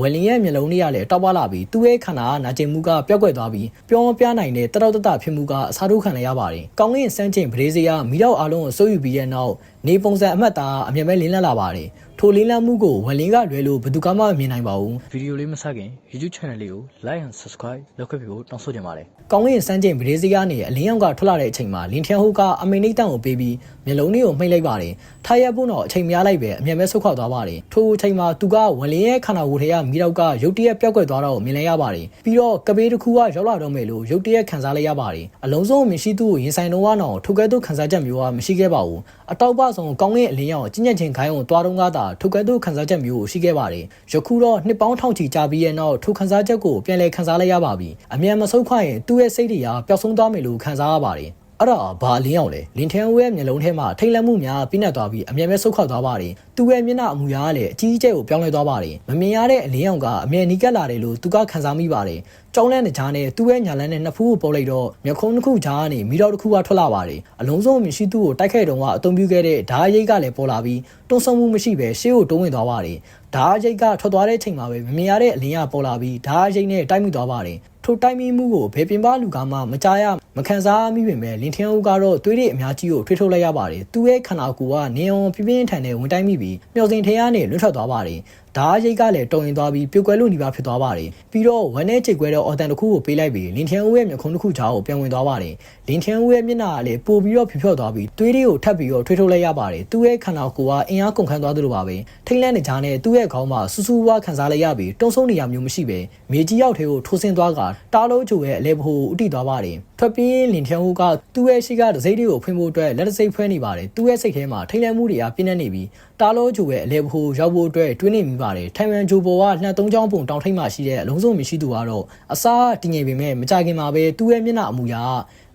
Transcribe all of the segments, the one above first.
ဝယ်လင်ရဲ့မျက်လုံးတွေကလည်းတောက်ပလာပြီးသူ့ရဲ့ခန္ဓာကနာကျင်မှုကပျောက်ကွယ်သွားပြီးပြောမပြနိုင်တဲ့တတောက်တတဖြစ်မှုကအစားထိုးခံရရပါတယ်။ကောင်းကင်စမ်းကျင်ဗရေစီယာမိတော့အားလုံးကိုစိုးယူပြီးတဲ့နောက်နေပုံစံအမှတ်သားအမြဲပဲလင်းလက်လာပါတယ်။ ထိုလင်းလက်မှုကိုဝယ်လင်ကလွယ်လို့ဘယ်သူကမှမမြင်နိုင်ပါဘူး။ဗီဒီယိုလေးမစခင် YouTube channel လေးကို like and subscribe လုပ်ခဲ့ပြီးဖို့တောင်းဆိုချင်ပါတယ်ကောင်းကင်စမ်းကျင်ဗရေစီကနေအလင်းရောင်ကထွက်လာတဲ့အချိန်မှာလင်ထျန်ဟိုကအမေနိတန်ကိုပေးပြီးမျက်လုံးလေးကိုမှိတ်လိုက်ပါတယ်။ထားရက်ဖို့တော့အချိန်များလိုက်ပဲအမြဲပဲဆုတ်ခွာသွားပါတယ်။ထိုအချိန်မှာသူကဝန်လင်းရဲ့ခန္ဓာကိုယ်ထဲကမိတော့ကရုတ်တရက်ပျောက်ကွယ်သွားတာကိုမြင်လိုက်ရပါတယ်။ပြီးတော့ကပေးတစ်ခုကရောက်လာတော့မယ်လို့ရုတ်တရက်ခံစားလိုက်ရပါတယ်။အလုံးစုံမရှိသူ့ကိုရင်ဆိုင်တော့တော့ထိုကဲ့သို့ခံစားချက်မျိုးကမရှိခဲ့ပါဘူး။အတောက်ပဆုံးကောင်းကင်အလင်းရောင်ကျဉ်ကျက်ချင်းခိုင်းအောင်သွားတော့ကသာထိုကဲ့သို့ခံစားချက်မျိုးကိုရှိခဲ့ပါတယ်။ယခုတော့နှစ်ပေါင်းထောင်ချီကြာပြီးရဲ့နောက်ထိုခံစားချက်ကိုပြန်လည်ခံစားလိုက်ရပါပြီ။အမြန်မဆုတ်ခွရင်သူ့ရဲ့စိတ်တွေကပျောက်ဆုံးသွားမယ်လို့ခံစားရပါတယ်။ အဲ့ဒါဘာလင်းအောင်လဲလင်ထန်ဝဲမျက်လုံးထဲမှာထိတ်လန့်မှုများပြင်းထန်သွားပြီးအမြဲပဲဆုတ်ခွာသွားပါတယ်သူရဲ့မျက်နှာအမူအရာကလည်းအကြီးအကျယ်ကိုပြောင်းလဲသွားပါတယ်မမြင်ရတဲ့အလင်းအောင်ကအမြဲနီးကပ်လာတယ်လို့သူကခံစားမိပါတယ်ကြောင်းလန့်တဲ့ကြားနဲ့သူ့ရဲ့ညာလန်းနဲ့နှစ်ဖူးကိုပေါ်လိုက်တော့မျက်ခုံးတစ်ခုကြားကနေမိတော့တစ်ခုကထွက်လာပါတယ်အလုံးစုံမရှိသူ့ကိုတိုက်ခိုက်တုန်းကအုံပြုခဲ့တဲ့ဓာရိတ်ကလည်းပေါ်လာပြီးတွန်းဆုံမှုမရှိပဲရှေ့ကိုတိုးဝင်သွားပါတယ်ဓာရိတ်ကထွက်သွားတဲ့အချိန်မှာပဲမမြင်ရတဲ့အလင်းကပေါ်လာပြီးဓာရိတ်နဲ့တိုက်မိသွားပါတယ်ထိုတိုက်မိမှုကိုဘယ်ပင်ပလူကမှမကြားရမခံစားမိပေမဲ့လင်ထင်းဦးကတော့သွေးတွေအများကြီးကိုထွေးထုတ်လိုက်ရပါတယ်သူ့ရဲ့ခန္ဓာကိုယ်ကနေအောင်ပြင်းပြင်းထန်ထန်ဝင်တိုက်မိပြီးမျောစင်ထဲကနေလွတ်ထွက်သွားပါတယ်ဓာရိတ်ကလည်းတုံရင်သွားပြီးပြုတ်ကွဲလို့နေပါဖြစ်သွားပါတယ်ပြီးတော့ဝမ်းနဲ့ချိတ်ကွဲတဲ့အော်တန်တစ်ခုကိုပေးလိုက်ပြီးလင်ထင်းဦးရဲ့မျက်ခုံးတစ်ခုကြားကိုပြန်ဝင်သွားပါတယ်လင်ထင်းဦးရဲ့မျက်နှာကလည်းပိုပြီးတော့ဖြဖြော့သွားပြီးသွေးတွေကိုထပ်ပြီးတော့ထွေးထုတ်လိုက်ရပါတယ်သူ့ရဲ့ခန္ဓာကိုယ်ကအင်အားကုန်ခန်းသွားသလိုပါပဲထိတ်လန့်တဲ့ကြားနဲ့သူ့ရဲ့ခေါင်းမှာစူးစူးဝါးခံစားလိုက်ရပြီးတုံဆုံးနေရမျိုးမရှိပဲမြေကြီးရောက်ထဲကိုထိုးဆင်းသွားကတားလုံးချိုရဲ့အလဲဘိုးဥတီသွားပါတယ်ထွက်ပြေးလင်ထင်းဦးကသူ့ရဲ့ရှိကဒစိမ့်တွေကိုဖွင့်ဖို့အတွက်လက်တစိမ့်ဖွဲနေပါတယ်သူ့ရဲ့စိတ်ထဲမှာထိတ်လန့်မှုတွေကပြင်းနေနေပြီးတားလုံးချိုရဲ့အလဲဘိုးရောက်ဖို့အတွက်တွေးနေမိပါတယ်ထိုင်ဝမ်ဂျိုဘောကနှက်သုံးချောင်းပုံတောင်ထိပ်မှာရှိတဲ့အလုံးစုံမရှိသူကတော့အစားတည်ငြိမ်ပေမဲ့မကြခင်မှာပဲသူ့ရဲ့မျက်နှာအမူအရာ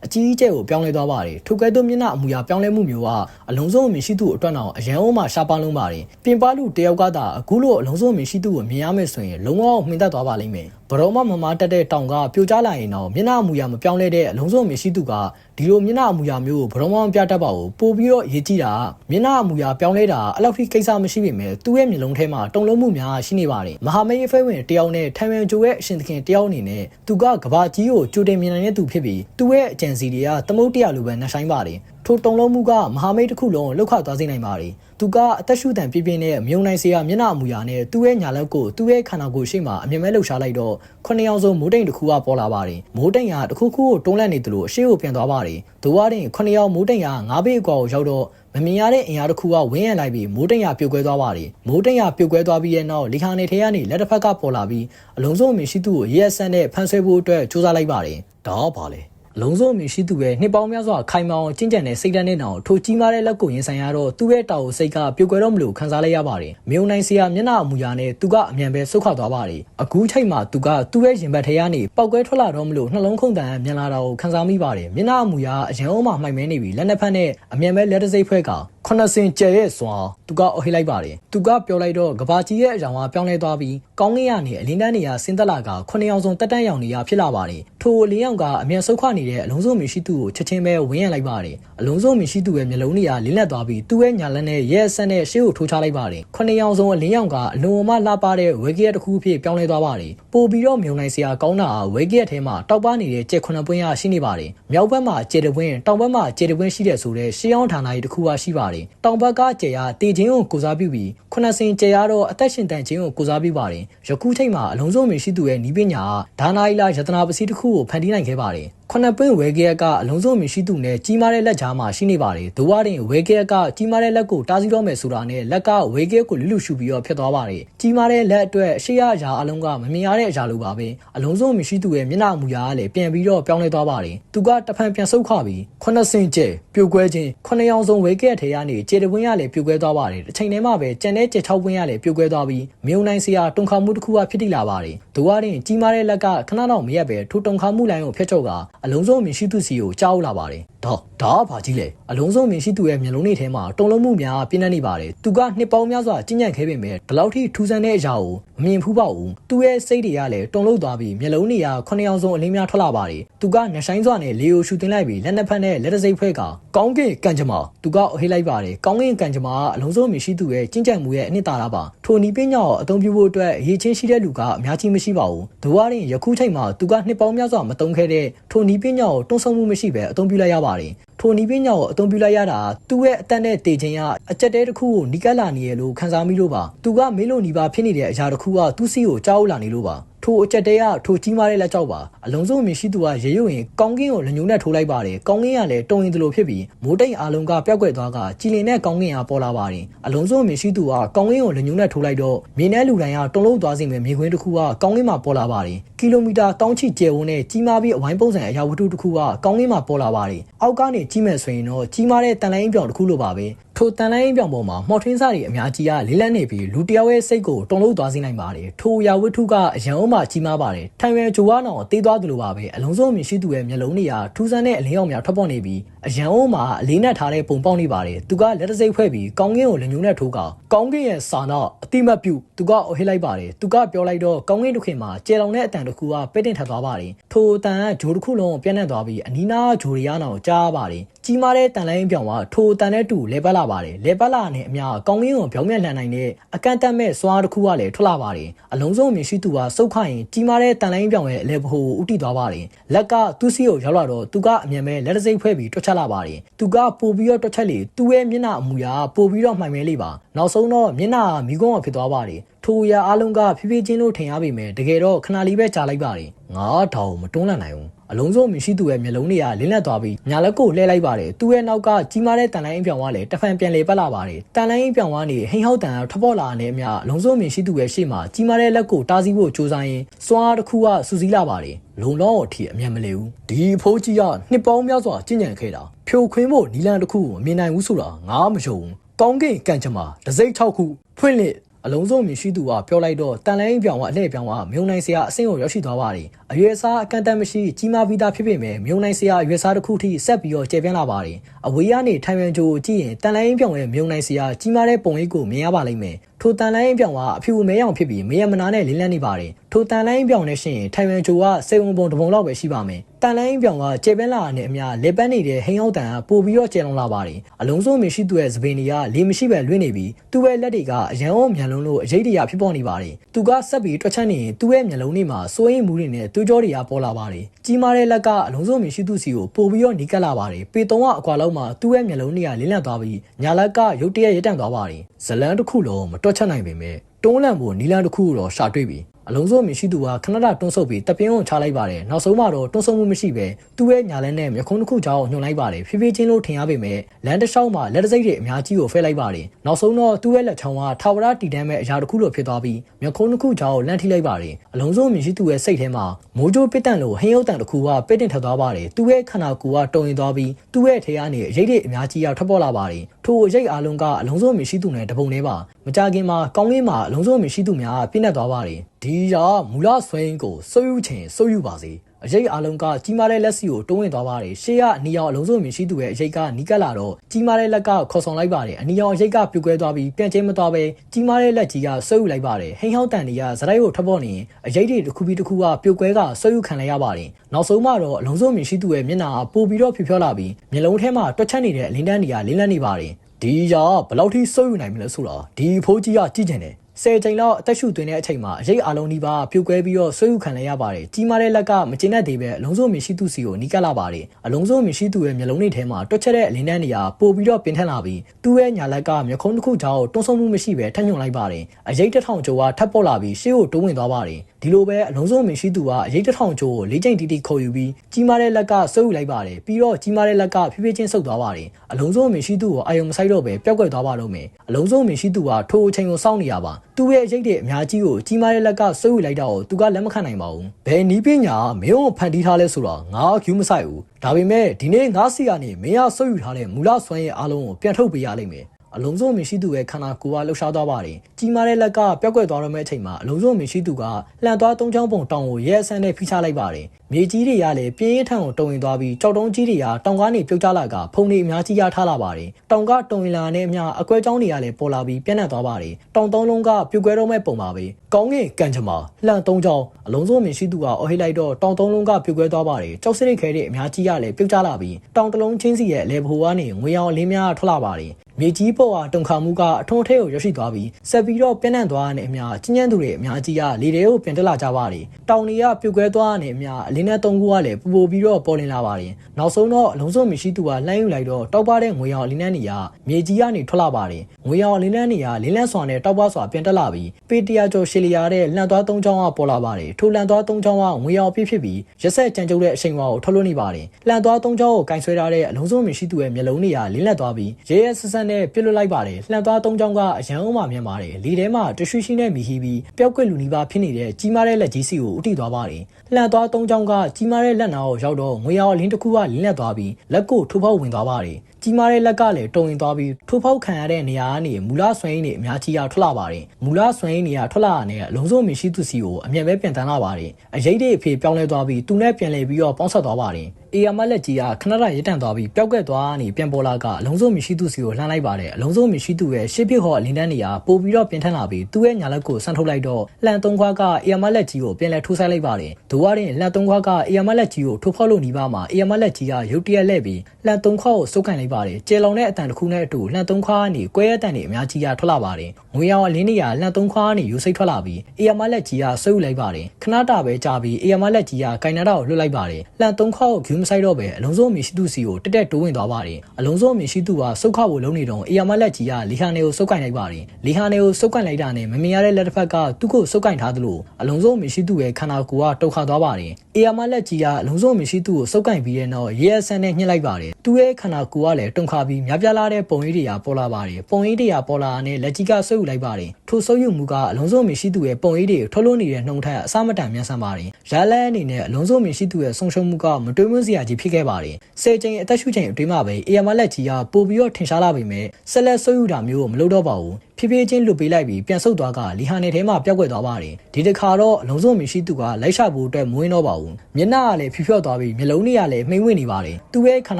အကြီးအကျယ်ကိုပြောင်းလဲသွားပါတယ်ထိုကဲ့သို့မျက်နှာအမူအရာပြောင်းလဲမှုမျိုးကအလုံးစုံမရှိသူအတွက်တော့အရန်အောင်မှရှားပါလုံးပါတယ်ပြင်ပလူတယောက်ကသာအခုလိုအလုံးစုံမရှိသူကိုမြင်ရမယ်ဆိုရင်လုံးဝမှင်သက်သွားပါလိမ့်မယ်ဘရောမမမတက်တဲ့တောင်ကပြိုကျလာရင်တော့မျက်နှာအမူအရာမပြောင်းလဲတဲ့အလုံးစုံမရှိသူကဒီလိုမျက်နှာအမူအရာမျိုးကိုဘရောမမပြတတ်ပါဘူးပို့ပြီးတော့ရေးကြည့်တာမျက်နှာအမူအရာပြောင်းလဲတာအဲ့လောက်ထိကိစ္စမရှိပေမဲ့သူ့ရဲ့မျက်လုံးထဲမှာတုံလုံးမှုများရှိနေပါတယ်မဟာမိတ်အဖွဲဝင်တယောက်နဲ့ထံမြန်ဂျိုရဲ့အရှင်သခင်တယောက်အနေနဲ့သူကကဘာကြီးကိုကြိုတင်မြင်နိုင်တဲ့သူဖြစ်ပြီးသူ့ရဲ့အကြံစီတွေကသမုတ်တရားလိုပဲနှဆိုင်ပါတယ်ထိုတုံလုံးမှုကမဟာမိတ်တစ်ခုလုံးကိုလှုပ်ခတ်သွားစေနိုင်ပါတယ် သူကအသက်ရှူတန်ပြင်းပြင်းနဲ့မြုံနိုင်စရာမျက်နှာအမူအရာနဲ့သူ့ရဲ့ညာလက်ကိုသူ့ရဲ့ခန္ဓာကိုယ်ရှိမှအမြင်မဲ့လှုပ်ရှားလိုက်တော့ခုနှစ်ယောက်ဆုံးမိုးတိမ်တစ်ခုကပေါ်လာပါတယ်မိုးတိမ်ကတစ်ခုခုကိုတွန်းလှန်နေသလိုအရှိကိုပြန်သွားပါတယ်ဒိုဝါရင်ခုနှစ်ယောက်မိုးတိမ်ကငါးဘေးအကွာကိုရောက်တော့မမြင်ရတဲ့အင်အားတစ်ခုကဝင်းရံလိုက်ပြီးမိုးတိမ်ရပြုတ်ကွဲသွားပါတယ်မိုးတိမ်ရပြုတ်ကွဲသွားပြီးတဲ့နောက်လီခါနေထဲကနေလက်တစ်ဖက်ကပေါ်လာပြီးအလုံးစုံမရှိသူ့ကိုရဲရဲဆန်းနဲ့ဖန်ဆွဲဖို့အတွက်စူးစမ်းလိုက်ပါတယ်ဒါကဘာလဲအ လုံးစုံမြရှိသူပဲနှစ်ပေါင်းများစွာခိုင်မာအောင်ကျင့်ကြံတဲ့စိတ်ဓာတ်နဲ့တောင်ထိုကြီးမားတဲ့လက်ကိုရင်ဆိုင်ရတော့သူ့ရဲ့တာကိုစိတ်ကပြုတ်ကွဲတော့မလို့ခံစားလိုက်ရပါတယ်။မြုံနိုင်စရာမျက်နှာအမူအရာနဲ့သူကအမြန်ပဲဆုတ်ခွာသွားပါတယ်။အခုချိန်မှာသူကသူ့ရဲ့ရင်ဘတ်ထဲကနေပောက်ကွဲထွက်လာတော့မလို့နှလုံးခုန်တန်မြန်လာတာကိုခံစားမိပါတယ်။မျက်နှာအမူအရာအရင်အောင်မှမှိုက်မဲနေပြီလက်နှစ်ဖက်နဲ့အမြန်ပဲလက်တစိတ်ဖွဲက ခုနှစ်စင်ကျဲရဲ့စွာသူကအဟိလိုက်ပါတယ်။သူကပြောလိုက်တော့ကဘာကြီးရဲ့အကြောင်ကပြောင်းလဲသွားပြီးကောင်းကင်ကနေအလင်းတန်းနေရဆင်းသက်လာကခုနှစ်ယောက်ဆုံးတက်တန်းရောင်နေရဖြစ်လာပါတယ်။ထိုအလင်းရောင်ကအမြန်ဆုတ်ခွာနေတဲ့အလုံးစုံမရှိသူကိုချက်ချင်းပဲဝင်းရလိုက်ပါတယ်အလုံးစုံမရှိသူရဲ့မျက်လုံးတွေကလင်းလက်သွားပြီးသူ့ရဲ့ညာလက်နဲ့ရဲဆန်းနဲ့ရှေ့ကိုထိုးချလိုက်ပါတယ်ခုနှစ်ယောက်ဆုံးအလင်းရောင်ကအလွန်အမလှပတဲ့ဝေကရက်တစ်ခုဖြစ်ပြောင်းလဲသွားပါတယ်ပို့ပြီးတော့မြုံနိုင်စရာကောင်းတာဝေကရက်ထဲမှာတောက်ပနေတဲ့ကြက်ခုနှစ်ပွင့်ရရှိနေပါတယ်မြောက်ဘက်မှာကြက်တပွင့်တောင်ဘက်မှာကြက်တပွင့်ရှိတဲ့ဆိုတဲ့ရှေးအောင်ဌာနကြီးတစ်ခုကရှိပါတယ်တောင်ဘက်ကကြက်ရတေချင်းကိုကိုစားပြုပြီးခုနှစ်စင်ကြက်ရတော့အသက်ရှင်တန်ခြင်းကိုကိုစားပြုပါတယ်ယခုချိန်မှာအလုံးစုံမရှိသူရဲ့နီးပညာဒါနာအီလာယတနာပစီတစ်ခုကိုဖန်တီးနိုင်ခဲ့ပါတယ် ခုနှစ်ပွင့်ဝဲကရက်ကအလုံးစုံမရှိသူနဲ့ကြီးမားတဲ့လက်ကြားမှာရှိနေပါတယ်။ဒိုဝါရင်ဝဲကက်ကကြီးမားတဲ့လက်ကိုတားဆီးတော့မယ်ဆိုတာနဲ့လက်ကဝဲကက်ကိုလူလူရှူပြီးတော့ဖြစ်သွားပါတယ်။ကြီးမားတဲ့လက်အတွက်အရှိရအရာအလုံးကမမြင်ရတဲ့အရာလိုပါပဲ။အလုံးစုံမရှိသူရဲ့မျက်နှာမူရာကလည်းပြန်ပြီးတော့ပြောင်းလဲသွားပါတယ်။သူကတဖန်ပြန်ဆုတ်ခွာပြီးခုနှစ်စင်ကျဲပြိုကွဲခြင်းခုနှစ်ယောက်ဆုံးဝဲကက်ထဲကနေကျေတပွင့်ရလည်းပြိုကွဲသွားပါတယ်။တစ်ချိန်တည်းမှာပဲကြံတဲ့ကျေ၆ပွင့်ရလည်းပြိုကွဲသွားပြီးမြုံနိုင်စရာတုံခါမှုတစ်ခုကဖြစ်တည်လာပါတယ်။ဒိုဝါရင်ကြီးမားတဲ့လက်ကခဏတော့မရက်ပဲထိုတုံခါမှုလိုင်းကိုဖျက်ချုပ်ကအအလုံးစုံမြင်ရှိသူစီကိုကြားဦးလာပါတယ်ဒါဒါကဘာကြီးလဲအလုံးစုံမြင်ရှိသူရဲ့မျက်လုံးတွေထဲမှာတုံလုံးမှုများပြင်းနေနေပါတယ်သူကနှစ်ပေါင်းများစွာကျဉ်းညံ့ခဲ့ပေမဲ့ဒီလောက်ထိထူးဆန်းတဲ့အရာကိုမမြင်ဖူးပါဘူးသူရဲ့စိတ်တွေကလည်းတုံလုံးသွားပြီးမျက်လုံးတွေကခုနှစ်အောင်ဆုံးအလင်းများထွက်လာပါတယ်သူကနှဆိုင်စွာနဲ့လေကိုရှူတင်လိုက်ပြီးလက်နှစ်ဖက်နဲ့လက်တစိတ်ဖွဲက ကောင်းကင်ကန်ကြမသူကအဟိလိုက်ပါတယ်ကောင်းကင်ကန်ကြမကအလုံးစုံမြင်ရှိသူရဲ့ကျဉ်းကြံ့မှုရဲ့အနှစ်သာရပါထိုနီပညာကိုအသုံးပြုဖို့အတွက်အရေးချင်းရှိတဲ့လူကအများကြီးမရှိပါဘူးဒိုဝါရင်ယခုချိန်မှာသူကနှစ်ပေါင်းများစွာမတုံးခဲ့တဲ့ထိုနီပညာကိုတွန်းဆုံမှုမရှိဘဲအသုံးပြုလိုက်ရပါတယ်ထိုနီးပညာကိုအသုံးပြုလိုက်ရတာသူ့ရဲ့အသက်နဲ့တည်ခြင်းကအကြက်တဲတစ်ခုကိုနီးကပ်လာနေရလို့ခန်းစားမိလို့ပါသူကမေးလို့နီးပါဖြစ်နေတဲ့အရာတစ်ခုကသူ့စီကိုကြောက်လာနေလို့ပါ ထိုအကြက်တဲကထိုကြီးမားတဲ့လက်ကြောက်ပါအလုံးစုံမြင်ရှိသူကရေရွရင်ကောင်းကင်ကိုလက်ညှိုးနဲ့ထိုးလိုက်ပါတယ်ကောင်းကင်ကလည်းတုံရင်တလို့ဖြစ်ပြီးမိုးတိမ်အားလုံးကပျောက်ကွယ်သွားကကြည်လင်တဲ့ကောင်းကင်ကပေါ်လာပါတယ်အလုံးစုံမြင်ရှိသူကကောင်းကင်ကိုလက်ညှိုးနဲ့ထိုးလိုက်တော့မြင်းနဲ့လူတိုင်းကတုံလို့သွားစီမဲ့မြေခွင်းတစ်ခုကကောင်းကင်မှာပေါ်လာပါတယ်ကီလိုမီတာတောင်းချီကျယ်ဝန်းတဲ့ကြီးမားပြီးအဝိုင်းပုံစံအရာဝတ္ထုတစ်ခုကကောင်းကင်မှာပေါ်လာပါတယ်အောက်ကနေကြီးမဲ့ဆိုရင်တော့ကြီးမားတဲ့တန်လိုင်းပြောင်တစ်ခုလိုပါပဲထိုတန်လိုင်းပြောင်ပေါ်မှာမော်ထင်းစားတွေအများကြီးကလေးလက်နေပြီးလူတယောက်ရဲ့စိတ်ကိုတုံလို့သွားစေနိုင်ပါတယ်ထိုအရာဝတ္ထုကအရန်အောင်မှကြီးမားပါတယ်ထိုင်ဝမ်ဂျိုဝါနောင်တေးသွားသလိုပါပဲအလုံးစုံမြင်ရှိသူရဲ့မျက်လုံးတွေကထူးဆန်းတဲ့အလင်းရောင်များထွက်ပေါ်နေပြီးအရန်အောင်မှအလေးနဲ့ထားတဲ့ပုံပေါက်နေပါတယ်သူကလက်တစိတ်ဖွဲ့ပြီးကောင်းကင်ကိုလက်ညှိုးနဲ့ထိုးကကောင်းကင်ရဲ့စာနာအတိမတ်ပြုသူကအဟိလိုက်ပါတယ်သူကပြောလိုက်တော့ကောင်းကင်တစ်ခင်မှာကျဲလောင်တဲ့အတန်တစ်ခုကပိတ်တင်ထပ်သွားပါတယ်ထိုအတန်ကဂျိုတစ်ခုလုံးကိုပြန့်နှံ့သွားပြီးအနီးနားဂျိုတွေရအောင်ကြားပါတယ် ကြီးမားတဲ့တန်လိုင်းပြောင်ကထိုအတန်နဲ့တူလဲပတ်လာပါတယ်လဲပတ်လာနဲ့အများကောင်းကင်ကိုပြောင်းပြန်လှန်နိုင်တဲ့အကန့်အသတ်မဲ့စွာတစ်ခုကလည်းထွက်လာပါတယ်အလုံးစုံမြင်ရှိသူကစုတ်ခရင်ကြီးမားတဲ့တန်လိုင်းပြောင်ရဲ့အလဲဘိုးဥတီသွားပါတယ်လက်ကသူ့စီကိုရောက်လာတော့သူကအမြန်မဲ့လက်တစိတ်ဖွဲ့ပြီးတွက်ချက်လာပါတယ်သူကပို့ပြီးတော့တွက်ချက်လေသူ့ရဲ့မျက်နှာအမူအရာပို့ပြီးတော့မှိုင်မဲလေးပါနောက်ဆုံးတော့မျက်နှာမိကုန်းကဖြစ်သွားပါတယ်ထိုအရာအလုံးကဖြည်းဖြည်းချင်းလို့ထင်ရပေမဲ့တကယ်တော့ခဏလေးပဲကြာလိုက်ပါတယ်ငါတောင်မတွန်းလှန်နိုင်ဘူး အလုံးစုံမရှိသူရဲ့မျက်လုံးတွေကလင်းလက်သွားပြီးညာလက်ကိုလှဲလိုက်ပါတယ်သူ့ရဲ့နောက်ကကြီးမားတဲ့တန်လိုင်းအပြောင်ကလည်းတဖန်ပြန်လေပတ်လာပါတယ်တန်လိုင်းအပြောင်ကနေဟိန်းဟောက်တန်ထွက်ပေါ်လာတဲ့အမြအလုံးစုံမရှိသူရဲ့ရှေ့မှာကြီးမားတဲ့လက်ကိုတားဆီးဖို့ကြိုးစားရင်းစွာတစ်ခုကစူးစီးလာပါတယ်လုံလောက်အထိအမျက်မလဲဘူးဒီအဖိုးကြီးကနှစ်ပေါင်းများစွာကျင့်ကြံခဲ့တာဖြိုခွင်းဖို့နီလန်တစ်ခုကိုမမြင်နိုင်ဘူးဆိုတာငါမယုံဘူးကောင်းကင်ကန်ချမာဒစိမ့်6ခုဖွင့်လက် အလုံးစုံမြင်ရှိသူကပြောလိုက်တော့တန်လိုင်းပြောင်ကအလှည့်ပြောင်ကမြုံနိုင်စရာအဆင့်ကိုရောက်ရှိသွားပါတယ်။အရွယ်စားအကန့်အသတ်မရှိကြီးမားပြီးသားဖြစ်ပေမဲ့မြုံနိုင်စရာအရွယ်စားတစ်ခုထိဆက်ပြီးတော့ကျေပြန့်လာပါတယ်။အဝေးကနေထိုင်ဝမ်ဂျိုကိုကြည့်ရင်တန်လိုင်းပြောင်ရဲ့မြုံနိုင်စရာကြီးမားတဲ့ပုံရိပ်ကိုမြင်ရပါလိမ့်မယ်။ ထိုတန်လိုင်းပြောင်ကအဖြူမဲရောင်ဖြစ်ပြီးမေယမနာနဲ့လင်းလန်းနေပါတယ်။ထိုတန်လိုင်းပြောင်နဲ့ရှင်ထိုင်ဝမ်ဂျိုကစေဝံပုံတစ်ပုံလောက်ပဲရှိပါမယ်။တန်လိုင်းပြောင်ကကျေပြန့်လာတဲ့အမြလေပန်းနေတဲ့ဟိန်းအောင်တန်ကပို့ပြီးတော့ကျေလွန်လာပါတယ်။အလုံးစုံမြင်ရှိသူရဲ့သပင်တွေကလေမရှိပဲလွင့်နေပြီးသူ့ရဲ့လက်တွေကအရန်အောင်မြန်လုံးလို့အရေးတရာဖြစ်ပေါ်နေပါတယ်။သူကဆက်ပြီးတွက်ချက်နေရင်သူ့ရဲ့မျက်လုံးတွေမှာစိုးရိမ်မှုတွေနဲ့သူ့ကြောတွေကပေါ်လာပါတယ်။ကြီးမားတဲ့လက်ကအလုံးစုံမြင်ရှိသူစီကိုပို့ပြီးတော့နီးကပ်လာပါတယ်။ပေ3ကအကွာလောက်မှာသူ့ရဲ့မျက်လုံးတွေကလင်းလန့်သွားပြီးညာလက်ကရုတ်တရက်ရတန့်သွားပါတယ်။ ဇလန်းတစ်ခုလုံးမတွက်ချက်နိုင်ပေမဲ့တွန်းလန့်ဖို့နီလန်တစ်ခုတော့ရှာတွေ့ပြီအလုံးစုံမရှိသူကခဏတာတွန်းဆုပ်ပြီးတပင်းကိုချလိုက်ပါတယ်နောက်ဆုံးမှတော့တွန်းဆုပ်မှုမရှိပဲသူ့ရဲ့ညာလန်းနဲ့မျက်ခုံးတစ်ခုကြောင်းညွှန်လိုက်ပါတယ်ဖြည်းဖြည်းချင်းလို့ထင်ရပေမဲ့လမ်းတစ်လျှောက်မှာလက်တစိတ်တွေအများကြီးကိုဖဲလိုက်ပါတယ်နောက်ဆုံးတော့သူ့ရဲ့လက်ချောင်းကထာဝရတည်တမ်းမဲ့အရာတစ်ခုလိုဖြစ်သွားပြီးမျက်ခုံးတစ်ခုကြောင်းလန့်ထိလိုက်ပါတယ်အလုံးစုံမရှိသူရဲ့စိတ်ထဲမှာမိုးကြိုးပစ်တန့်လို့ဟင်းရုပ်တန်တစ်ခုကပစ်တင်ထပ်သွားပါတယ်သူ့ရဲ့ခန္ဓာကိုယ်ကတုံရင်သွားပြီးသူ့ရဲ့ထဲကနေအရေးတွေအများကြီးရောက်ထွက်ပေါ်လာပါတယ် ထိုအရေးအလုံးကအလုံးစုံမရှိသူနဲ့တပုံလေးပါမကြခင်မှာကောင်းကင်မှာအလုံးစုံမရှိသူများပြည့်နှက်သွားပါတယ်ဒီရာမူလဆွဲရင်ကိုစိုးယူချင်စိုးယူပါစေ အရေးအလုံးကကြီးမားတဲ့လက်စီကိုတွန်းဝင်သွားပါတယ်ရှေ့ကအနီရောင်အလုံးစုံမြင်ရှိသူရဲ့အရေးကနီးကပ်လာတော့ကြီးမားတဲ့လက်ကခေါ်ဆောင်လိုက်ပါတယ်အနီရောင်အရေးကပြိုကွဲသွားပြီးပြန်ကျင်းမသွားပဲကြီးမားတဲ့လက်ကြီးကဆွဲယူလိုက်ပါတယ်ဟိန်းဟောက်တန်တွေကဇရိုက်ကိုထပ်ပေါ်နေရင်အရေးတွေတစ်ခုပြီးတစ်ခုကပြိုကွဲကဆွဲယူခံလိုက်ရပါတယ်နောက်ဆုံးမှတော့အလုံးစုံမြင်ရှိသူရဲ့မျက်နှာပိုပြီးတော့ဖြူဖြောလာပြီးမျက်လုံးထဲမှာတွက်ချက်နေတဲ့အလင်းတန်းတွေကလင်းလန်းနေပါတယ်ဒီရာဘယ်လောက်ထိစိုးယူနိုင်မလဲဆိုတာဒီအဖိုးကြီးကကြည့်ကျင်တယ် ဆယ်ချိန်လောက်အသက်ရှူသွင်းတဲ့အချိန်မှာအရေးအလုံးဒီပါပြိုကွဲပြီးတော့ဆွေးယူခံလိုက်ရပါတယ်ကြီးမားတဲ့လက်ကမကျင်းတဲ့သေးပဲအလုံးစုံမြရှိသူစီကိုနီးကပ်လာပါတယ်အလုံးစုံမြရှိသူရဲ့မျက်လုံးတွေထဲမှာတွက်ချက်တဲ့အလင်းတန်းတွေကပို့ပြီးတော့ပင်ထက်လာပြီးသူ့ရဲ့ညာလက်ကမျက်ခုံးတစ်ခုကြောင်းတွန်းဆုံမှုမရှိပဲထညွန်လိုက်ပါတယ်အရေးတစ်ထောင်ကျော်ကထပ်ပေါ်လာပြီးရှေ့ကိုတိုးဝင်သွားပါတယ်ဒီလိုပဲအလုံးစုံမြရှိသူကအရေးတစ်ထောင်ကျော်ကိုလေးချိန်တီတီခေါ်ယူပြီးကြီးမားတဲ့လက်ကဆွေးယူလိုက်ပါတယ်ပြီးတော့ကြီးမားတဲ့လက်ကဖြည်းဖြည်းချင်းဆုတ်သွားပါတယ်အလုံးစုံမြရှိသူကိုအာယုံမဆိုင်တော့ပဲပျောက်ကွယ်သွားပါတော့မယ်အလုံးစုံမြရှိသူကထိုအချိန်ကိုစောင့်နေရပါ သူ့ရဲ့ရိတ်တဲ့အများကြီးကိုကြီးမားတဲ့လက်ကဆွေးယူလိုက်တာကိုသူကလက်မခံနိုင်ပါဘူးဘယ်နီးပညာမင်းကိုဖန်တီးထားလဲဆိုတော့ငါကျူးမဆိုင်ဘူးဒါပေမဲ့ဒီနေ့ငါစီကနေမင်းရဆွေးယူထားတဲ့မူလစွမ်းရဲ့အားလုံးကိုပြန်ထုတ်ပေးရလိမ့်မယ် အလုံးစုံမရှိသူရဲ့ခန္ဓာကိုယ်ကလှုပ်ရှားသွားပါတယ်ကြီးမားတဲ့လက်ကပျောက်ကွယ်သွားတော့မယ့်အချိန်မှာအလုံးစုံမရှိသူကလှန်သွားသုံးချောင်းပုံတောင်ကိုရဲအဆန်းနဲ့ဖိချလိုက်ပါတယ်မြေကြီးတွေကလည်းပြင်းရထန်ကိုတုံရင်သွားပြီးကြောက်တုံးကြီးတွေကတောင်ကနေပြုတ်ကျလာကဖုန်တွေအများကြီးရထားလာပါတယ်တောင်ကတုံရင်လာနဲ့အမျှအကွဲကြောင်းတွေကလည်းပေါ်လာပြီးပြန့်နှံ့သွားပါတယ်တောင်သုံးလုံးကပြုတ်ကွဲတော့မဲ့ပုံပါပဲကောင်းကင်ကန်ချမာလှန်သုံးချောင်းအလုံးစုံမရှိသူကအော်ဟိလိုက်တော့တောင်သုံးလုံးကပြုတ်ကွဲသွားပါတယ်ကြောက်စရိတ်ခဲတွေအများကြီးရလည်းပြုတ်ကျလာပြီးတောင်တလုံးချင်းစီရဲ့အလဲဘိုကနေငွေရောင်အလင်းများထွက်လာပါတယ် မြေကြီးပေါ်ဟာတုံခါမှုကအထုံးထဲကိုရောက်ရှိသွားပြီးဆက်ပြီးတော့ပြန့်နှံ့သွားတဲ့အမျှကျဉ်းကျဉ်းသူတွေအများကြီးကလေတွေကိုပြန်တက်လာကြပါတယ်တောင်တွေကပြုတ်ကွဲသွားတဲ့အမျှအလင်းနဲ့တုံးကူကလည်းပူပူပြီးတော့ပေါ်လင်လာပါတယ်နောက်ဆုံးတော့အလုံးစုံမရှိသူကလှမ်းယူလိုက်တော့တောက်ပါတဲ့ငွေရောင်အလင်းနဲ့နေရမြေကြီးကနေထွက်လာပါတယ်ငွေရောင်အလင်းနဲ့နေရလင်းလန့်စွာနဲ့တောက်ပါစွာပြန်တက်လာပြီးပေတရာကျော်ရှည်လျာတဲ့လှန်သွားသုံးချောင်းကပေါ်လာပါတယ်ထိုလှန်သွားသုံးချောင်းကငွေရောင်ပြည့်ဖြစ်ပြီးရက်ဆက်ကြံကြုတ်တဲ့အချိန်ဝါကိုထွက်လွှတ်နေပါတယ်လှန်သွားသုံးချောင်းကိုကင်ဆွဲထားတဲ့အလုံးစုံမရှိသူရဲ့မျက်လုံးတွေကလင်းလက်သွားပြီးရဲရဲဆက်ဆက်နဲ့ပြစ်လွတ်လိုက်ပါတယ်လှန်သွားသုံးချောင်းကအရန်အောင်မှမြင်ပါတယ်လီထဲမှာတရွှေရှိနဲ့မီဟီပြီးပျောက်ကွက်လူနီးပါးဖြစ်နေတဲ့ကြီးမားတဲ့လက်ကြီးစီကိုဥတီသွားပါတယ်လှန်သွားသုံးချောင်းကကြီးမားတဲ့လက်နာကိုရောက်တော့ငွေရောင်အလင်းတစ်ခုကလင်းလက်သွားပြီးလက်ကိုထိုးဖောက်ဝင်သွားပါတယ် ကြီးမားတဲ့လက်ကလည်းတုံရင်သွားပြီးထိုးဖောက်ခံရတဲ့နေရာကနေမူလဆွဲရင်းတွေအများကြီးရထွက်လာပါတယ်မူလဆွဲရင်းတွေကထွက်လာတာနဲ့အလုံးစုံမရှိသူစီကိုအမြဲပဲပြန်တန်းလာပါတယ်အရေးတွေအဖေပြောင်းလဲသွားပြီးသူနဲ့ပြန်လဲပြီးတော့ပေါင်းဆက်သွားပါတယ်အေယာမလက်ကြီးကခဏရရတန့်သွားပြီးပျောက်ကဲ့သွားနေပြန်ပေါ်လာကအလုံးစုံမရှိသူစီကိုလှမ်းလိုက်ပါတယ်အလုံးစုံမရှိသူရဲ့ရှေ့ဖြစ်ဟော်အလင်းတန်းနေရာပို့ပြီးတော့ပြင်ထန်လာပြီးသူ့ရဲ့ညာလက်ကိုဆန်ထုတ်လိုက်တော့လှန်သုံးခွားကအေယာမလက်ကြီးကိုပြန်လဲထိုးဆိုင်လိုက်ပါတယ်ဒိုဝါရင်လှန်သုံးခွားကအေယာမလက်ကြီးကိုထိုးဖောက်လို့နေပါမှာအေယာမလက်ကြီးကရုတ်တရက်လဲပြီးလှန်သုံးခွားကိုစုပ်ကန်လိုက်ပါတယ်ကျေလောင်တဲ့အတန်တစ်ခုနဲ့အတူလှန်သုံးခွားကနေကွဲရတန်တွေအများကြီးကထွက်လာပါတယ်ငွေရောင်အလင်းနေရာလှန်သုံးခွားကနေယူစိတ်ထွက်လာပြီးအေယာမလက်ကြီးကဆုပ်လိုက်ပါတယ်ခဏတာပဲကြာပြီးအေယာမလက်ကြီးကကိုင်နာတာကိုလွတ်လိုက်ပါတယ်လှန်သုံးခွားကိုဂူးမဆိုင်တော့ပဲအလုံးစုံမရှိသူစီကိုတက်တက်တိုးဝင်သွားပါတယ်အလုံးစုံမရှိသူကစုတ်ခဖို့လုံးနေတော့အေယာမလက်ကြီးကလီဟာနေကိုစုပ်ကန်လိုက်ပါတယ်လီဟာနေကိုစုပ်ကန်လိုက်တာနဲ့မမြင်ရတဲ့လက်တစ်ဖက်ကသူ့ကိုစုပ်ကန်ထားသလိုအလုံးစုံမရှိသူရဲ့ခန္ဓာကိုယ်ကတုတ်ခါသွားပါတယ် အေယာမလက်ကြီးကအလုံးစုံမရှိသူကိုစုပ်ကန်ပြီးတဲ့နောက်ရဲအဆန်းနဲ့ညှစ်လိုက်ပါတယ်သူ့ရဲ့ခန္ဓာကိုယ်ကလည်းတုံခါပြီးများပြားလာတဲ့ပုံရိပ်တွေကပေါ်လာပါတယ်ပုံရိပ်တွေကပေါ်လာတာနဲ့လက်ကြီးကဆုပ်ယူလိုက်ပါတယ်ထိုဆုပ်ယူမှုကအလုံးစုံမရှိသူရဲ့ပုံရိပ်တွေထွက်လို့နေတဲ့နှုံထက်အစမတန်မြန်ဆန်ပါတယ်ရလဲအနေနဲ့အလုံးစုံမရှိသူရဲ့ဆုံရှုံမှုကမတွေးမွစရာကြီးဖြစ်ခဲ့ပါတယ်ဆယ်ချိန်အသက်ရှူချိန်အတွင်းမှာပဲအေယာမလက်ကြီးကပို့ပြီးတော့ထင်ရှားလာပေမဲ့ဆက်လက်ဆုပ်ယူတာမျိုးကိုမလုပ်တော့ပါဘူးဖြည်းဖြည်းချင်းလွတ်ပေးလိုက်ပြီးပြန်ဆုတ်သွားကလီဟာနေထဲမှာပျောက်ကွယ်သွားပါတယ်ဒီတစ်ခါတော့အလုံးစုံမရှိသူကလိုက်ရှာဖို့အတွက်မွေးတော့ပါဘူးမျက်နှာကလည်းဖြူဖြော့သွားပြီးမျက်လုံးတွေကလည်းမှိမ့်ဝင်နေပါတယ်သူ့ရဲ့ခန္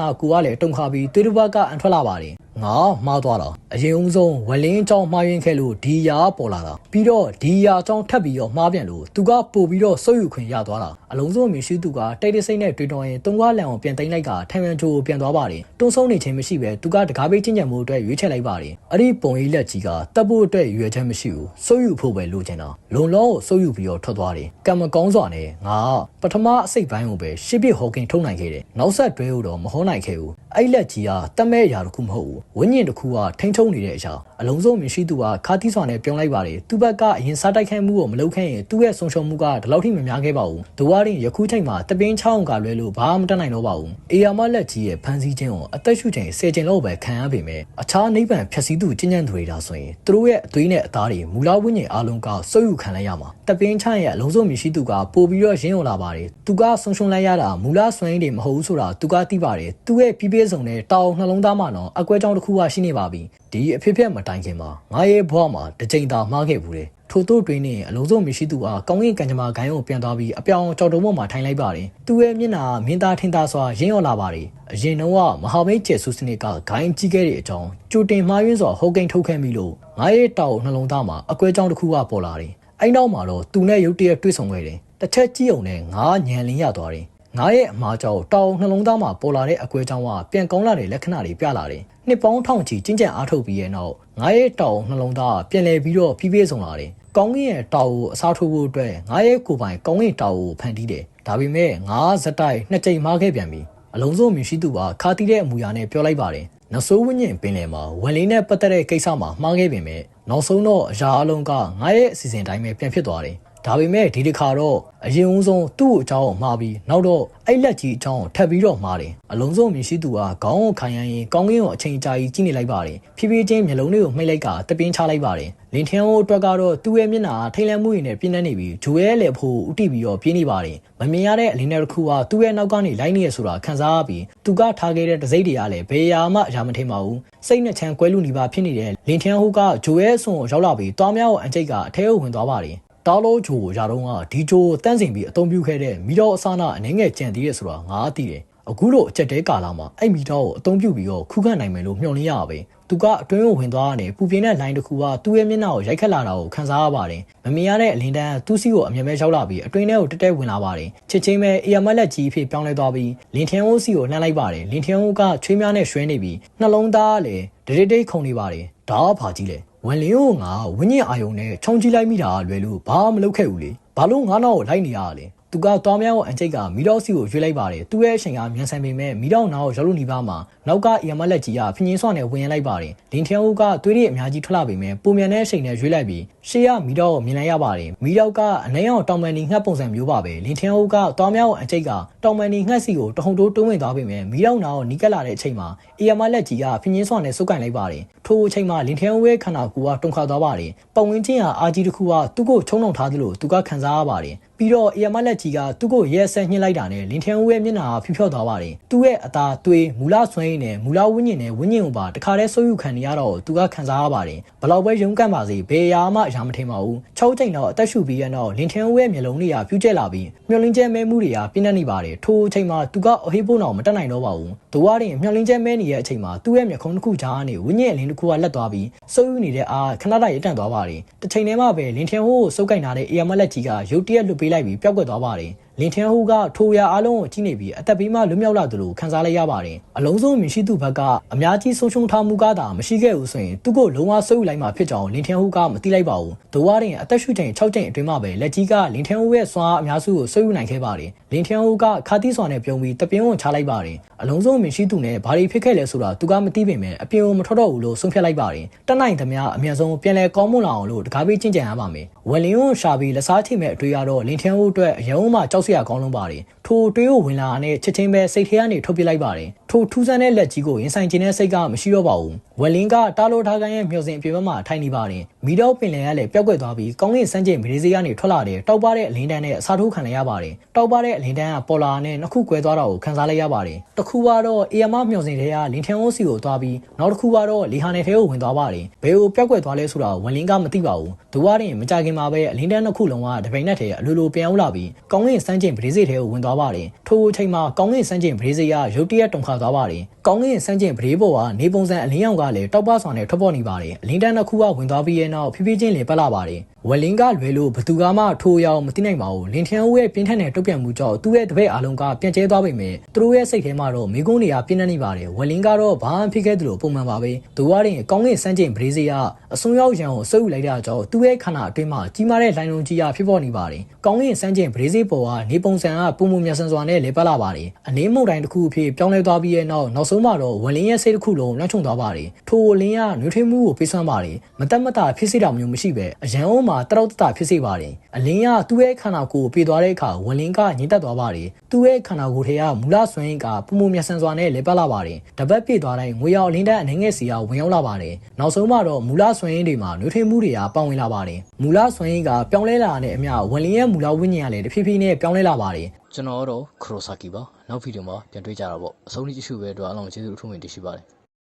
ဓာကိုယ်ကလည်းတုန်ခါပြီးသွေးတစ်ပတ်ကအန်ထွက်လာပါတယ် ငါမှားသွားတာအရင်ဦးဆုံးဝလင်းအကြောင်းမှားယွင်းခဲ့လို့ဒီရာပေါ်လာတာပြီးတော့ဒီရာအကြောင်းထပ်ပြီးတော့မှားပြန်လို့သူကပို့ပြီးတော့ဆုပ်ယူခွင့်ရသွားတာအလုံးစုံမရှိသူကတိတ်တဆိတ်နဲ့တွေ့တော့ရင်တုံးကားလန်အောင်ပြန်သိမ်းလိုက်ကထိုင်ဝမ်ချိုကိုပြန်သွားပါတယ်တွန်းဆုံးနေခြင်းမရှိပဲသူကတကားပေးချင်းချံမှုအတွက်ရွေးချယ်လိုက်ပါတယ်အဲ့ဒီပုံရိပ်လက်ကြီးကတပ်ဖို့အတွက်ရွေးချက်မရှိဘူးဆုပ်ယူဖို့ပဲလိုချင်တာလုံလောကိုဆုပ်ယူပြီးတော့ထွက်သွားတယ်ကံမကောင်းစွာနဲ့ငါပထမအစိတ်ပိုင်းကိုပဲရှစ်ပြစ်ဟော်ကင်ထုတ်နိုင်ခဲ့တယ်နောက်ဆက်တွဲကိုတော့မဟောနိုင်ခဲ့ဘူး အဲ့လက်ကြီးကတတ်မဲ့အရာတခုမဟုတ်ဘူးဝိညာဉ်တစ်ခုကထိန်းချုပ်နေတဲ့အရာအလုံးစုံမရှိသူကခါတီးစွာနဲ့ပြောင်းလိုက်ပါတယ်သူ့ဘက်ကအရင်စားတိုက်ခိုက်မှုကိုမလုပ်ခဲ့ရင်သူ့ရဲ့ဆုံးရှုံးမှုကဒီလောက်ထိမများခဲ့ပါဘူးဒိုဝါရင်ယခုချိန်မှာတပင်းချောင်းကလွဲလို့ဘာမှမတတ်နိုင်တော့ပါဘူးအေယာမလက်ကြီးရဲ့ဖန်စည်းခြင်းကိုအသက်ရှူချိန်၁၀ချိန်လောက်ပဲခံရပေမဲ့အခြားနိဗ္ဗာန်ဖြည့်ဆည်းသူကျင့်ကြံသူတွေဒါဆိုရင်သူတို့ရဲ့အသွေးနဲ့အသားတွေမူလဝိညာဉ်အလုံးကစုပ်ယူခံလိုက်ရမှာတပင်းချရဲ့အလုံးစုံမရှိသူကပို့ပြီးတော့ရင်းဝင်လာပါတယ်သူကဆုံးရှုံးလိုက်ရတာမူလဆွမ်းရည်တွေမဟုတ်ဘူးဆိုတာသူကသိပါတယ်သူရဲ့ပြပြစုံနဲ့တောင်နှလုံးသားမှာတော့အကွဲကြောင်းတစ်ခုကရှိနေပါပြီဒီအဖြစ်ဖြစ်မတိုင်ခင်မှာငါရဲ့ဘဝမှာတစ်ကြိမ်သာမှားခဲ့ဘူးလေထို့တို့တွင်နဲ့အလုံးစုံမရှိသူအားကောင်းကင်ကံကြမ္မာဂိုင်းကိုပြန်သွားပြီးအပြောင်ကြောက်တုံးပေါ်မှာထိုင်လိုက်ပါတယ်သူရဲ့မျက်နှာမင်းသားထင်သာစွာရင်းရော်လာပါတယ်အရင်တော့မဟာမိတ်ကျဲဆူစနစ်ကဂိုင်းကြီးခဲ့တဲ့အကြောင်းကြိုတင်မှားယွင်းစွာဟုတ်ကိန်းထုတ်ခဲ့မိလို့ငါရဲ့တောက်နှလုံးသားမှာအကွဲကြောင်းတစ်ခုကပေါ်လာတယ်အဲ့နောက်မှာတော့သူနဲ့ရုတ်တရက်တွေ့ဆုံခဲ့တယ်တစ်ချက်ကြည့်အောင်နဲ့ငါညံလင်းရသွားတယ် ငါရဲ့အမားကြောင့်တောင်နှလုံးသားမှာပေါ်လာတဲ့အကွဲကြောင်းကပြန်ကောင်းလာတဲ့လက္ခဏာတွေပြလာတယ်။နှစ်ပေါင်းထောင်ချီကျင့်ကြံအားထုတ်ပြီးရဲ့နောက်ငါရဲ့တောင်နှလုံးသားပြန်လည်ပြီးတော့ပြည့်ပြည့်စုံလာတယ်။ကောင်းကင်ရဲ့တောင်ကိုအစားထိုးဖို့အတွက်ငါရဲ့ကိုယ်ပိုင်ကောင်းကင်တောင်ကိုဖန်တီးတယ်။ဒါပေမဲ့ငါဇက်တိုက်နှစ်ကြိမ်မှားခဲ့ပြန်ပြီ။အလုံးစုံမြရှိသူကခါတီးတဲ့အမူအရာနဲ့ပြောလိုက်ပါတယ်။နဆိုးဝင်းညင်ပင်လယ်မှာဝင်လေးနဲ့ပတ်သက်တဲ့ကိစ္စမှာမှားခဲ့ပေမဲ့နောက်ဆုံးတော့အရာအလုံးကငါရဲ့အစီအစဉ်တိုင်းပဲပြန်ဖြစ်သွားတယ်။ ဒါပေမဲ့ဒီတစ်ခါတော့အရင်ဦးဆုံးသူ့အကြောင်းကိုမှားပြီးနောက်တော့အဲ့လက်ကြီးအကြောင်းကိုထပ်ပြီးတော့မှားတယ်အလုံးစုံမြင်ရှိသူကခေါင်းကိုခံရရင်ကောင်းကင်ကိုအချိန်ကြာကြီးကြည့်နေလိုက်ပါတယ်ဖြည်းဖြည်းချင်းမျက်လုံးတွေကိုမှိတ်လိုက်ကတပင်းချလိုက်ပါတယ်လင်ထန်းဟိုအတွက်ကတော့သူ့ရဲ့မျက်နှာထိတ်လန့်မှုတွေနဲ့ပြင်းနေနေပြီးဂျိုရဲလည်းဖို့ဥတီပြီးတော့ပြင်းနေပါတယ်မမြင်ရတဲ့အလင်းနယ်တစ်ခုကသူ့ရဲ့နောက်ကနေလိုက်နေရဆိုတာခံစားရပြီးသူကထားခဲ့တဲ့တစိမ့်တွေကလည်းဘယ်ရာမှအရာမထင်ပါဘူးစိတ်နဲ့ချမ်းကွဲလူနေပါဖြစ်နေတဲ့လင်ထန်းဟိုကဂျိုရဲအဆွန်ကိုရောက်လာပြီးတွားမြောက်ကိုအန်ကျိတ်ကအထဲကိုဝင်သွားပါတယ် တားလို့ဂျိုကိုယာတော့ကဒီဂျိုကိုတန်းစင်ပြီးအသုံးပြုခဲ့တဲ့မီတော့အစနာအနေငယ်ကြံသေးရဆိုတာငါသိတယ်အခုလိုအချက်တဲကာလာမှာအဲ့မီတော့ကိုအသုံးပြုပြီးတော့ခုခံနိုင်မယ်လို့မျှော်လင့်ရပါပဲသူကအတွင်းကိုဝင်သွားကနေပူပြင်းတဲ့လိုင်းတစ်ခုကသူ့ရဲ့မျက်နှာကိုရိုက်ခတ်လာတာကိုခံစားရပါတယ်မမြင်ရတဲ့အလင်းတန်းသူ့စီကိုအမြဲပဲရောက်လာပြီးအတွင်းထဲကိုတက်တက်ဝင်လာပါတယ်ချစ်ချင်းပဲအီယမက်လက်ကြီးဖြစ်ပြောင်းလဲသွားပြီးလင်ထန်းဟိုးစီကိုလှမ်းလိုက်ပါတယ်လင်ထန်းဟိုးကချွေးများနဲ့ရွှဲနေပြီးနှလုံးသားလည်းဒတိတိတ်ခုန်နေပါတယ်ဒါကဘာကြီးလဲ ဝန်လင်းကိုငါဝင်းညင်အာယုံနဲ့ခြုံကြည့်လိုက်မိတာလွယ်လို့ဘာမှမလုပ်ခဲ့ဘူးလေဘာလို့ငါနောက်ကိုလိုက်နေရတာလဲ သူကသွားမြောက်အန်ကျိတ်ကမီတော့စီကိုရွေးလိုက်ပါတယ်သူ့ရဲ့အချိန်ကမြန်ဆန်ပေမဲ့မီတော့နောက်ရောက်လို့နေပါမှာနောက်ကအီယမလက်ကြီးကဖင်းချင်းစွာနဲ့ဝင်ရလိုက်ပါတယ်လင်ထျောကသွေးရည်အများကြီးထွက်လာပေမဲ့ပုံမြန်တဲ့အချိန်နဲ့ရွေးလိုက်ပြီးရှေ့ကမီတော့ကိုမြင်လိုက်ရပါတယ်မီတော့ကအနှဲအောင်တောင်ပန်နီငှက်ပုံစံမျိုးပါပဲလင်ထျောကသွားမြောက်အန်ကျိတ်ကတောင်ပန်နီငှက်စီကိုတဟုန်တိုးတွန်းဝင်သွားပေမဲ့မီတော့နောက်နီးကပ်လာတဲ့အချိန်မှာအီယမလက်ကြီးကဖင်းချင်းစွာနဲ့စုပ်ကန်လိုက်ပါတယ်ထိုအချိန်မှာလင်ထျေရဲ့ခန္ဓာကိုယ်ကတုန်ခါသွားပါတယ်ပတ်ဝန်းကျင်ကအာကြီးတစ်ခုကသူ့ကိုချုံနှောင်ထားသလိုသူကခံစားရပါတယ် ပြီးတော့အီယမလက်ကြီးကသူ့ကိုရဲဆက်ညှစ်လိုက်တာနဲ့လင်ထျန်ဦးရဲ့မျက်နှာကဖြူဖြော့သွားပါတယ်။သူ့ရဲ့အသားသွေးမူလဆွဲရင်းနဲ့မူလဝိညာဉ်နဲ့ဝိညာဉ်ကိုပါတခါတည်းဆုပ်ယူခံနေရတော့သူကခံစားရပါတယ်။ဘလောက်ပဲရုန်းကန်ပါစေဘယ်အရာမှအရာမထင်ပါဘူး။၆ချိန်တော့အသက်ရှူပြီးရတော့လင်ထျန်ဦးရဲ့မျက်လုံးတွေကပြူးကျက်လာပြီးမျောလင်းကျဲမဲမှုတွေကပြင်းနေပါတယ်။ထိုအချိန်မှာသူကအဟိဖို့အောင်မတက်နိုင်တော့ပါဘူး။ ဒိုဝါရင်မျောလင်းကျဲမဲနေတဲ့အချိန်မှာသူ့ရဲ့မျက်ခုံးတစ်ခုကြားကနေဝိညာဉ်အလင်းတစ်ခုကလက်သွားပြီးဆုပ်ယူနေတဲ့အားခဏတည်းရတန့်သွားပါတယ်။တစ်ချိန်တည်းမှပဲလင်ထျန်ဦးကိုစုပ်ကင်ထားတဲ့အီယမလက်ကြီးကရုတ်တရက်လွတ်ပေးလိုက်ပြီးပျောက်ကွက်သွားပါတယ် လင်ထန်ဟူကထိုရအားလုံးကိုကြည့်နေပြီးအသက်ဘေးမှလွတ်မြောက်လာသလိုခံစားလိုက်ရပါတယ်။အလုံးစုံမြင်ရှိသူဘက်ကအများကြီးဆုံးရှုံးထားမှုကသာမရှိခဲ့ဘူးဆိုရင်သူ့ကိုလုံးဝဆုပ်ယူလိုက်မှဖြစ်ကြောင်းလင်ထန်ဟူကမသိလိုက်ပါဘူး။ဒိုဝါရင်အသက်ရှူချိန်6ချိန်အတွင်းမှာပဲလက်ကြီးကလင်ထန်ဟူရဲ့စွမ်းအားအများစုကိုဆုပ်ယူနိုင်ခဲ့ပါတယ်။လင်ထန်ဟူကခါတီးစွာနဲ့ပြုံးပြီးတပင်းဝန်ချလိုက်ပါတယ်။အလုံးစုံမြင်ရှိသူနဲ့ဘာတွေဖြစ်ခဲ့လဲဆိုတာသူကမသိပေမဲ့အပြင်ကိုမထွက်တော့ဘူးလို့ဆုံးဖြတ်လိုက်ပါတယ်။တက်နိုင်သမျှအမြန်ဆုံးပြန်လဲကောင်းမွန်လာအောင်လို့တကားပေးကျင့်ကြံရပါမယ်။ဝယ်လင်းကိုရှာပြီးလက်စားထိမဲ့အတွေ့ရတော့လင်ထန်ဟူအတွက်အယုံမှကြောက်စရာကောင်းလုံးပါတယ်။ထိုတွေးကိုဝင်လာတဲ့ချက်ချင်းပဲစိတ်ထဲကနေထုတ်ပြလိုက်ပါတယ်ထိုထူးဆန်းတဲ့လက်ကြီးကိုရင်ဆိုင်ခြင်းတဲ့စိတ်ကမရှိတော့ပါဘူးဝက်လင်းကတာလိုထားကန်ရဲ့မျောစင်အပြင်ဘက်မှာထိုင်နေပါတယ်မီတော့ပင်လယ်ကလည်းပျောက်ကွယ်သွားပြီးကောင်းကင်စမ်းကျင်မရေစေးကနေထွက်လာတဲ့တောက်ပတဲ့အလင်းတန်းနဲ့အစားထိုးခံလိုက်ရပါတယ်တောက်ပတဲ့အလင်းတန်းကပေါ်လာနဲ့နှစ်ခုကွဲသွားတာကိုခံစားလိုက်ရပါတယ်တစ်ခုကတော့အေယမမျောစင်ထဲကလင်းထန်အိုးစီကိုသွားပြီးနောက်တစ်ခုကတော့လီဟာနယ်ထဲကိုဝင်သွားပါတယ်ဘယ်ကိုပျောက်ကွယ်သွားလဲဆိုတာဝက်လင်းကမသိပါဘူးဒူဝါရင်မကြခင်မှာပဲအလင်းတန်းနှစ်ခုလုံးကတပိန်နဲ့ထဲအလိုလိုပြန်ရောက်လာပြီးကောင်းကင်စမ်းကျင်ပရေစေးထဲကိုဝင်သွားပါတယ်ထိုအချိန်မှာကောင်းကင်စမ်းကျင်ပရေစေးကရုတ်တရက်တုန်ခါသွားပါတယ်ကောင်းကင်စမ်းကျင်ပရေပေါ်ကနေပုံစံအလင်းရောင်ကလည်းတောက်ပစွာနဲ့ထွက်ပေါ်နေပါတယ်အလင်းတန်းတစ်ခုကဝင်သွားပြီးရဲ့နောက်ဖြည်းဖြည်းချင်းလေပတ်လာပါတယ် ဝက်လင်းကလွယ်လို့ဘသူကမှထိုးရအောင်မသိနိုင်ပါဘူးလင်ထန်ဦးရဲ့ပြင်းထန်တဲ့တုတ်ပြန်မှုကြောင့်သူ့ရဲ့တပည့်အားလုံးကပြန့်ကျဲသွားပေမဲ့သူတို့ရဲ့စိတ်ထဲမှာတော့မိကုန်းတွေကပြင်းနေနေပါတယ်ဝက်လင်းကတော့ဘာမှဖြစ်ခဲ့သလိုပုံမှန်ပါပဲသူကရင်ကောင်းကင်စမ်းကျင်ပရေစေးကအစွန်းရောက်ရန်ကိုစုပ်ယူလိုက်တာကြောင့်သူ့ရဲ့ခန္ဓာအတွင်းမှာကြီးမားတဲ့လိုင်းလုံးကြီးရဖြစ်ပေါ်နေပါတယ်ကောင်းကင်စမ်းကျင်ပရေစေးပေါ်ကနေပုံစံကပုံမှုမြတ်ဆန်စွာနဲ့လေပတ်လာပါတယ်အနည်းမုန်တိုင်းတစ်ခုအဖြစ်ပြောင်းလဲသွားပြီးရဲ့နောက်နောက်ဆုံးမှာတော့ဝက်လင်းရဲ့စိတ်တစ်ခုလုံးလွှမ်းခြုံသွားပါတယ်ထိုဝက်လင်းကနွေထွေးမှုကိုပေးစွမ်းပါတယ်မတက်မတာဖြစ်စေတာမျိုးမရှိပဲအရန်အောင်မှာတရော့တတဖြစ်စေပါတယ်အလင်းကသူ့ရဲ့ခန္ဓာကိုယ်ကိုပြေသွားတဲ့အခါဝက်လင်းကညှိတက်သွားပါတယ်သူ့ရဲ့ခန္ဓာကိုယ်ထဲကမူလဆွမ်းရင်းကပုံမှုမြတ်ဆန်စွာနဲ့လေပတ်လာပါတယ်တပတ်ပြည့်သွားတိုင်းငွေရောက်အလင်းတန်းအနေငယ်စီကဝင်ရောက်လာပါတယ်နောက်ဆုံးမှာတော့မူလဆွမ်းရင်းတွေမှာနွေထွေးမှုတွေကပေါဝင်လာပါတယ်မူလဆွမ်းရင်းကပြောင်းလဲလာတဲ့အမျှဝက်လင်းရဲ့မူလဝိညာဉ်ကလည်းတဖြည်းဖြည်းနဲ့ပြောင်းလဲလာပါတယ်ကျွန်တော်ကတော့ခရိုဆာကီပါနောက်ဗီဒီယိုမှာပြန်တွေ့ကြတာပေါ့အဆုံးထိကြည့်ရှုပဲအတွက်အားလုံးကျေးဇူးအထူးတင်ရှိပါတယ်